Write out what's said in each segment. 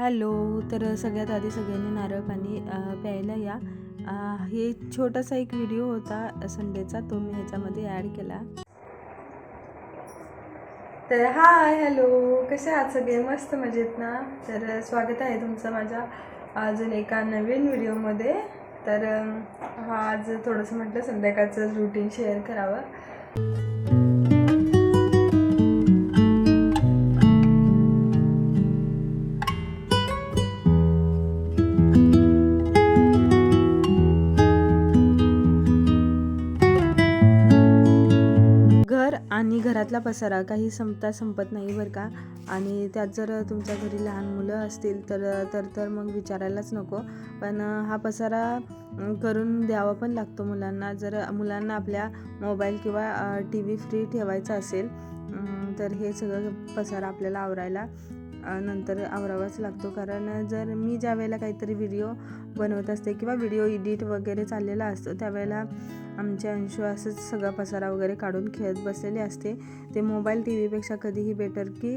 Hello तर सगळ्यात आधी सगळ्यांनी नारळ पाणी प्यायला या. हे छोटासा एक व्हिडिओ होता संडेचा तो मी ह्याच्यामध्ये ॲड केला. तर हाय हॅलो कसे आहात सगळे? मस्त मजेत ना? तर स्वागत आहे तुमचं माझ्या अजून एका नवीन व्हिडिओमध्ये. तर हा आज थोडंसं म्हटलं संध्याकाळचं रुटीन शेअर करावं. आणि घरातला पसारा काही संपता संपत नाही बरं का. आणि त्यात जर तुमच्या घरी लहान मुलं असतील तर तर तर मग विचारायलाच नको. पण हा पसारा करून द्यावा पण लागतो मुलांना. जर मुलांना आपल्या मोबाईल किंवा टी व्ही फ्री ठेवायचा असेल तर हे सगळं पसारा आपल्याला आवरायला नंतर आवरावाच लागतो. कारण जर मी ज्या वेळेला काहीतरी व्हिडिओ बनवत असते किंवा व्हिडिओ एडिट वगैरे चाललेला असतो त्यावेळेला आमच्या अंशू असंच सगळा पसारा वगैरे काढून खेळत बसलेले असते. ते मोबाईल टी व्हीपेक्षा कधीही बेटर की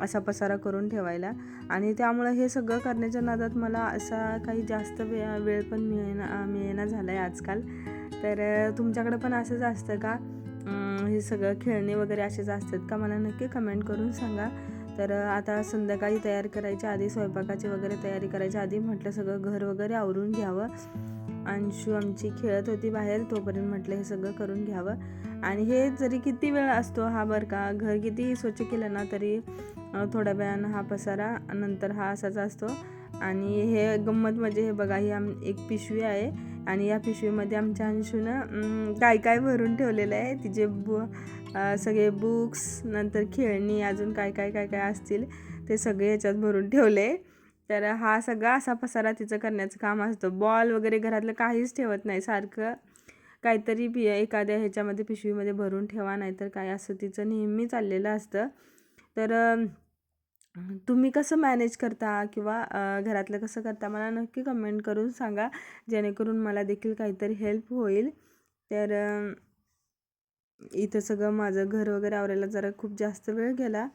असा पसारा करून ठेवायला. आणि त्यामुळं हे सगळं करण्याच्या नादात मला असा काही जास्त वे वेळ पण मिळेना मिळेना झाला आहे आजकाल. तर तुमच्याकडं पण असंच असतं का? हे सगळं खेळणे वगैरे असेच असतात का? मला नक्की कमेंट करून सांगा. तर आता संध्याकाळी तयार करायच्या आधी स्वयंपाकाची वगैरे तयारी करायच्या आधी म्हटलं सगळं घर वगैरे आवरून घ्यावं. अंशू आमची खेळत होती बाहेर तोपर्यंत म्हटलं हे सगळं करून घ्यावं. आणि हे जरी किती वेळ असतो हा बरं का घर किती स्वच्छ केलं ना तरी थोड्या वेळानं हा पसारा नंतर हा असाच असतो. आणि हे गंमत म्हणजे हे बघा ही आम एक पिशवी आहे. आणि या पिशवीमध्ये आमच्या अंशूनं काय काय भरून ठेवलेलं आहे तिचे बु सगळे बुक्स नंतर खेळणी अजून काय काय काय काय असतील ते सगळे याच्यात भरून ठेवले. तर हा सगळा असा पसारा तिचं करण्याचं काम असतं. बॉल वगैरे घरातलं काहीच ठेवत नाही सारखं काहीतरी पि एखाद्या ह्याच्यामध्ये पिशवीमध्ये भरून ठेवा नाही तर काय असं तिचं नेहमी चाललेलं असतं. तर तुम्ही कसं मॅनेज करता किंवा घरातलं कसं करता मला नक्की कमेंट करून सांगा. जेणेकरून मला देखील काहीतरी हेल्प होईल. तर इथं सगळं माझं घर वगैरे आवरायला जरा खूप जास्त वेळ गेला.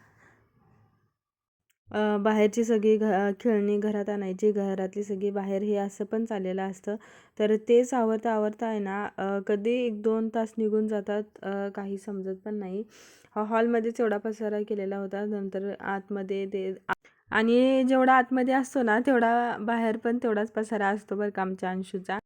बाहेरची सगळी घ खेळणी घरात आणायची घरातली सगळी बाहेर हे असं पण चाललेलं असतं. तर तेच आवरता आवरता आहे ना कधी एक दोन तास निघून जातात काही समजत पण नाही. हॉलमध्येच एवढा पसारा केलेला होता नंतर आतमध्ये ते आणि जेवढा आतमध्ये असतो ना तेवढा बाहेर पण तेवढाच पसारा असतो बरं का आमच्या अंशूचा.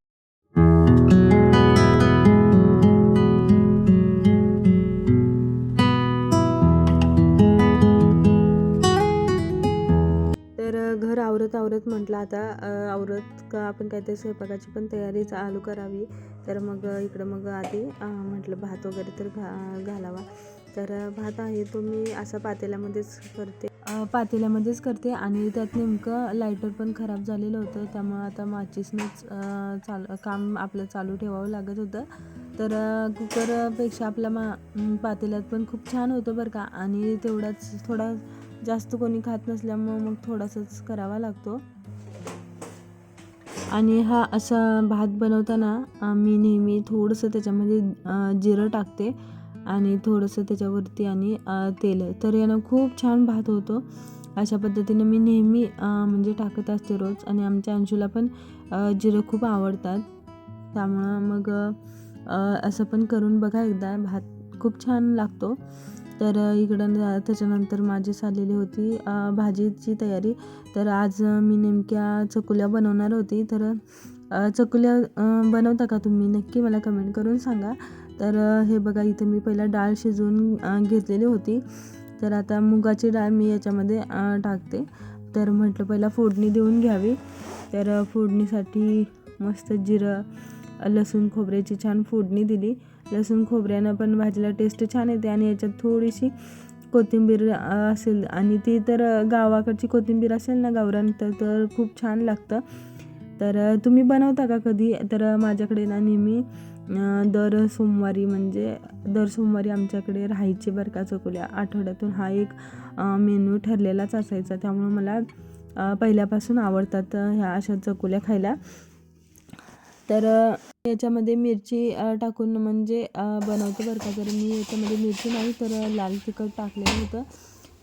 आवरत म्हटलं आता अ, आवरत का आपण काहीतरी स्वयंपाकाची पण तयारी चालू करावी. तर मग इकडं मग आधी म्हटलं भात वगैरे तर घा घालावा. तर भात आहे तो मी असं पातेल्यामध्येच करते. पातेल्यामध्येच करते आणि त्यात नेमकं लायटर पण खराब झालेलं होतं. त्यामुळं आता माचीसनेच चाल काम आपलं चालू ठेवावं लागत होतं. तर कुकरपेक्षा आपल्या मा पातेल्यात पण खूप छान होतं बरं का. आणि तेवढाच थोडा जास्त कोणी खात नसल्यामुळं मग थोडासाच करावा लागतो. आणि हा असा भात बनवताना मी नेहमी थोडंसं त्याच्यामध्ये जिरं टाकते आणि थोडंसं त्याच्यावरती आणि तेल. तर यानं खूप छान भात होतो. अशा पद्धतीने मी नेहमी म्हणजे टाकत असते रोज आणि आमच्या अंशूला पण जिरं खूप आवडतात. त्यामुळं मग असं पण करून बघा एकदा. भात खूप छान लागतो. तर इकडं त्याच्यानंतर माझी चाललेली होती भाजीची तयारी. तर आज मी नेमक्या चकुल्या बनवणार होती. तर चकुल्या बनवता का तुम्ही? नक्की मला कमेंट करून सांगा. तर हे बघा इथं मी पहिला डाळ शिजवून घेतलेली होती. तर आता मुगाची डाळ मी याच्यामध्ये टाकते. तर म्हटलं पहिला फोडणी देऊन घ्यावी. तर फोडणीसाठी मस्त जिरं लसूण खोबऱ्याची छान फोडणी दिली. लसूण खोबऱ्यानं पण भाजीला टेस्ट छान येते आणि याच्यात थोडीशी कोथिंबीर असेल आणि ती तर गावाकडची कोथिंबीर असेल ना गावरान तर तर खूप छान लागतं. तर तुम्ही बनवता का कधी? तर माझ्याकडे ना नेहमी दर सोमवारी म्हणजे दर सोमवारी आमच्याकडे राहायचे बरं का चकुल्या. आठवड्यातून हा एक मेनू ठरलेलाच असायचा. त्यामुळं मला पहिल्यापासून आवडतात ह्या अशा चकुल्या खायला. तर याच्यामध्ये मिरची टाकून म्हणजे बनवते बरं का. तर मी याच्यामध्ये मिरची नाही तर लाल तिखट टाकलेलं होतं.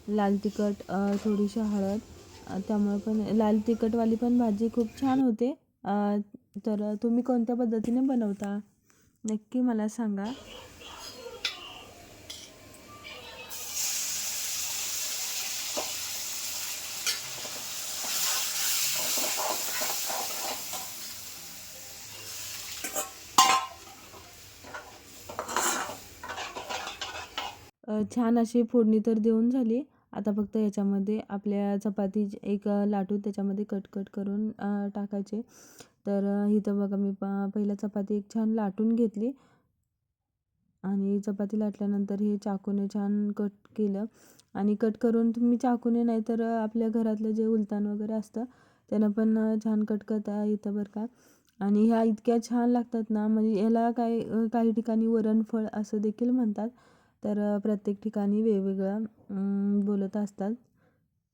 लाल तिखट थोडीशी हळद त्यामुळे पण लाल तिखटवाली पण भाजी खूप छान होते. तर तुम्ही कोणत्या पद्धतीने बनवता? नक्की मला सांगा. छान अशी फोडणी तर देऊन झाली. आता फक्त याच्यामध्ये आपल्या चपाती एक लाटून लाटू त्याच्यामध्ये कट कट करून टाकायचे. तर इथं बघा मी प पहिला चपाती एक छान लाटून घेतली. आणि चपाती लाटल्यानंतर हे चाकूने छान कट केलं. आणि कट करून तुम्ही चाकूने नाही तर आपल्या घरातलं जे उलतान वगैरे असतं त्यानं पण छान कट करता येतं बरं का. आणि ह्या इतक्या छान लागतात ना म्हणजे याला काही काही ठिकाणी वरणफळ असं देखील म्हणतात. तर प्रत्येक ठिकाणी वेगवेगळं बोलत असतात.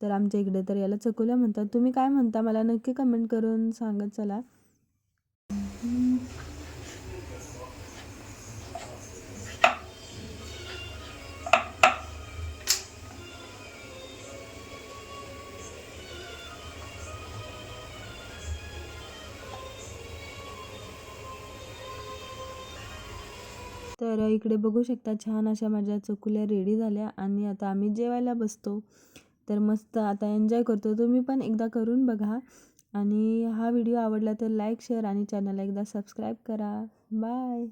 तर आमच्या इकडे तर याला चकुल्या म्हणतात. तुम्ही काय म्हणता? मला नक्की कमेंट करून सांगत चला. तर इकडे बघू शकता छान अशा माझ्या चकुल्या रेडी झाल्या आणि आता आम्ही जेवायला बसतो. तर मस्त आता एन्जॉय करतो. तुम्ही पण एकदा करून बघा. आणि हा व्हिडिओ आवडला तर लाईक शेअर आणि चॅनलला एकदा सबस्क्राईब करा. बाय.